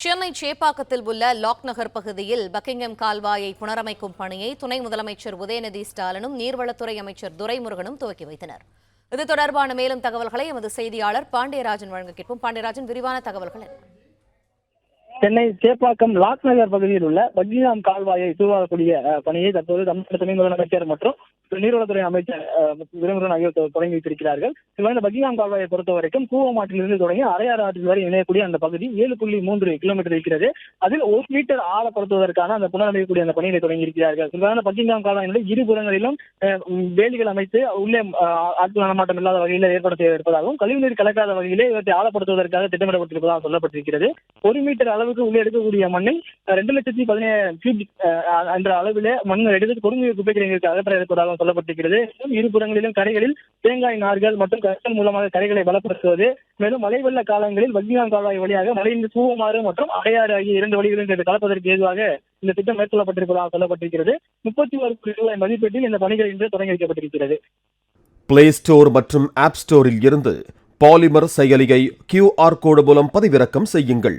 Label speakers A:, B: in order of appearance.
A: சென்னை சேப்பாக்கத்தில் உள்ள லாக் நகர் பகுதியில் பக்கிங்ஹாம் கால்வாயை புனரமைக்கும் பணியை துணை முதலமைச்சர் உதயநிதி ஸ்டாலினும் நீர்வளத்துறை அமைச்சர் துரைமுருகனும் துவக்கி வைத்தனர் இது தொடர்பான மேலும் தகவல்களை எமது செய்தியாளர் பாண்டியராஜன் வழங்க கேட்போம் பாண்டியராஜன் விரிவான தகவல்கள் என்ன?
B: சென்னை சேப்பாக்கம் லாக் நகர் பகுதியில் உள்ள பக்கிங்ஹாம் கால்வாயை தூர்வாரக்கூடிய பணியை தற்போது தமிழக துணை முதலமைச்சர் மற்றும் நீர்வளத்துறை அமைச்சர் விரும்புகிறன் ஆகியோர் தொடங்கி வைத்திருக்கிறார்கள். இதில் இந்த பக்கிங்ஹாம் கால்வாயை பொறுத்த வரைக்கும் கூவமாட்டிலிருந்து தொடங்கி அரையாறு ஆற்றில் வரை இணையக்கூடிய அந்த பகுதி ஏழு புள்ளி மூன்று கிலோமீட்டர் இருக்கிறது. அதில் ஒரு மீட்டர் ஆழப்படுத்துவதற்கான அந்த புனரமைக்கக்கூடிய அந்த பணியை தொடங்கி இருக்கிறார்கள் இவ்வாறான பக்கிங்ஹாம் கால்வாயினுடைய இருபுறங்களிலும் வேலிகள் அமைத்து உள்ளே அஹ், ஆட்கள் நடமாட்டம் இல்லாத வகையில் ஏற்படுத்த இருப்பதாகவும் கழிவுநீர் கலக்காத வகையிலே இவற்றை ஆழப்படுத்துவதற்காக திட்டமிடப்பட்டிருப்பதாக சொல்லப்பட்டிருக்கிறது. ஒரு மீட்டர் அளவு அளவுக்கு உள்ள எடுக்கக்கூடிய மண்ணை ரெண்டு லட்சத்தி பதினேழு கியூபிக் என்ற அளவில் மண் எடுத்து கொடுங்குய குப்பை அகற்ற இருப்பதாக சொல்லப்பட்டிருக்கிறது இருபுறங்களிலும் கரைகளில் தேங்காய் நார்கள் மற்றும் கற்கள் மூலமாக கரைகளை பலப்படுத்துவது மேலும் மழை வெள்ள காலங்களில் வல்லியான் கால்வாய் வழியாக மழையின் சூவமாறு மற்றும் அடையாறு ஆகிய இரண்டு வழிகளில் கலப்பதற்கு ஏதுவாக இந்த திட்டம் மேற்கொள்ளப்பட்டிருப்பதாக சொல்லப்பட்டிருக்கிறது. முப்பத்தி ஒரு கோடி ரூபாய் மதிப்பீட்டில் இந்த பணிகள் இன்று தொடங்கி வைக்கப்பட்டிருக்கிறது.
C: பிளே ஸ்டோர் மற்றும் ஆப் ஸ்டோரில் இருந்து பாலிமர் செயலியை கியூஆர் கோடு மூலம் பதிவிறக்கம் செய்யுங்கள்.